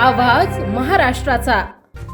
आवाज महाराष्ट्राचा.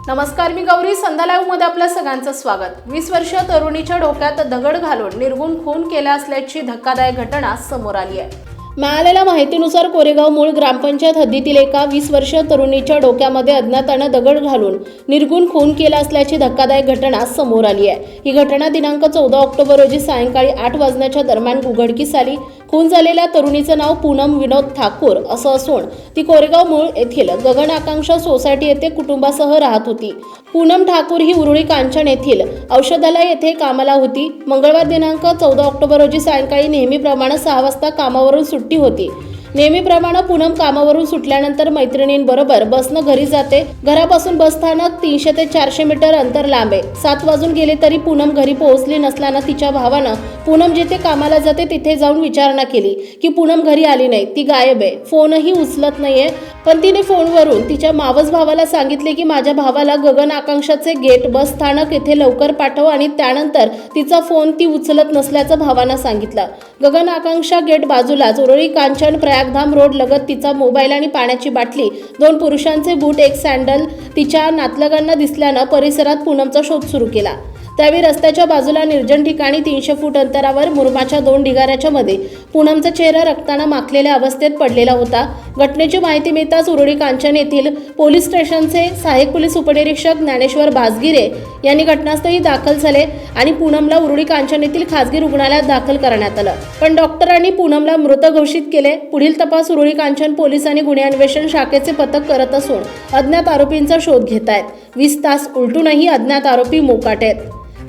नमस्कार मी गौरी. संध्या मध्ये आपल्या सगळ्यांचं स्वागत. वीस वर्ष तरुणीच्या डोक्यात दगड घालून निर्गुण खून केला असल्याची धक्कादायक घटना समोर आली आहे. मिळालेल्या माहितीनुसार कोरेगाव मूळ ग्रामपंचायत हद्दीतील एका वीस वर्ष तरुणीच्या डोक्यामध्ये अज्ञातानं दगड घालून निर्गुण खून केला असल्याची धक्कादायक घटना समोर आली आहे. ही घटना दिनांक चौदा ऑक्टोबर रोजी सायंकाळी आठ वाजण्याच्या दरम्यान उघडकीस आली. खून झालेल्या तरुणीचं नाव पूनम विनोद ठाकूर असं असून ती कोरेगाव मूळ येथील गगन आकांक्षा सोसायटी येथे कुटुंबासह राहत होती. पूनम ठाकूर ही उरुळी कांचन येथील औषधालय येथे कामाला होती. मंगळवार दिनांक चौदा ऑक्टोबर रोजी सायंकाळी नेहमीप्रमाणे सहा वाजता कामावरून सुट्टी होती. नेहमीप्रमाणे पूनम कामावरून सुटल्यानंतर मैत्रिणींबरोबर बसनं घरी जाते. घरापासून बस स्थानक तीनशे ते चारशे मीटर अंतर लांब आहे. सात वाजून गेले तरी पूनम घरी पोहोचली नसल्यानं तिच्या भावानं पूनम जिथे कामाला जाते तिथे जाऊन विचारणा केली की पूनम घरी आली नाही. ती गायब आहे. फोनही उचलत नाहीये. पण तिने फोनवरून तिच्या मावस भावाला सांगितले की माझ्या भावाला गगन आकांक्षाचे गेट बस स्थानक येथे लवकर पाठव आणि त्यानंतर तिचा फोन ती उचलत नसल्याचं भावानं सांगितलं. गगन आकांक्षा गेट बाजूलाच उरळी कांचन प्रयागधाम रोड लगत तिचा मोबाईल आणि पाण्याची बाटली. दोन पुरुषांचे बूट एक सँडल तिच्या नातलगांना दिसल्यानं परिसरात पूनमचा शोध सुरू केला. त्यावेळी रस्त्याच्या बाजूला निर्जन ठिकाणी तीनशे फूट अंतरावर मुरमाच्या दोन ढिगाऱ्याच्या मध्ये पूनमचा चेहरा रक्तानं माखलेल्या अवस्थेत पडलेला होता. घटनेची माहिती मिळताच उरुळी कांचन येथील पोलीस स्टेशनचे सहाय्यक पोलीस उपनिरीक्षक ज्ञानेश्वर बाजगिरे यांनी घटनास्थळी दाखल झाले आणि पूनमला उरुळी कांचन येथील खासगी रुग्णालयात दाखल करण्यात आलं. पण डॉक्टरांनी पूनमला मृत घोषित केले. पुढील तपास उरुळी कांचन पोलीस आणि गुन्हे अन्वेषण शाखेचे पथक करत असून अज्ञात आरोपींचा शोध घेत आहेत. वीस तास उलटूनही अज्ञात आरोपी मोकाट आहेत.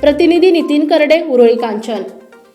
प्रतिनिधी नितीन करडे उरुळी कांचन.